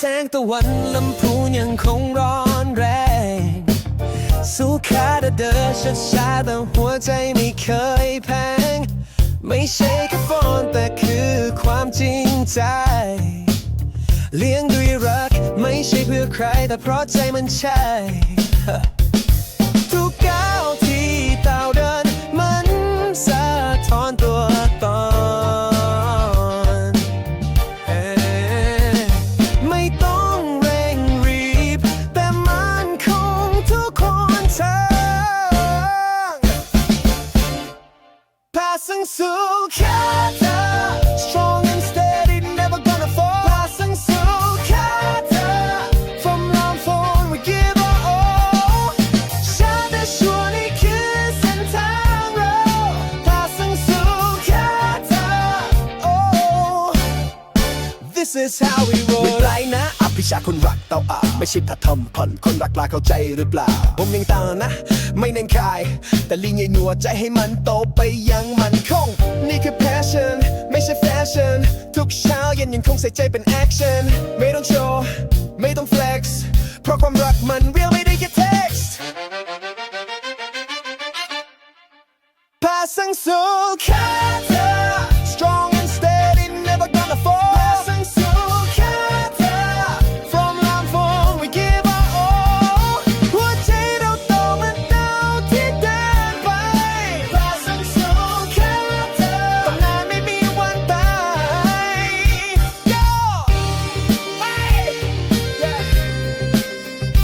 แสงตะวันลำพูนยังคงร้อนแรง สู้ขาดเดินช้าชาๆแต่หัวใจไม่เคยแพง ไม่ใช่แค่ฟอนแต่คือความจริงใจ เลี้ยงด้วยรักไม่ใช่เพื่อใครแต่เพราะใจมันใช่ Passing through Kata Strong and steady, never gonna fall Passing through Kata From long phone we give our all ฉันจะชวนให้คือเส้นทางเรา Passing through Kata Oh This is how we roll ไม่ไรนะอภิ ชาคนรักเต่าอาไม่ใช่ถ้าทำผ่อนคนรักลาเข้าใจหรือเปล่า ผมยังต่างนะ ไม่เน้นขาย แต่ลีนใหญ่หนัวใจให้มันโตไปยังมันคง นี่คือ passion ไม่ใช่ fashion ทุกเช้าเย็นยังคงใส่ใจเป็น action ไม่ต้องโชว์ไม่ต้อง flex เพราะความรักมัน real ไม่ได้แค่ text พาสังสู่แค่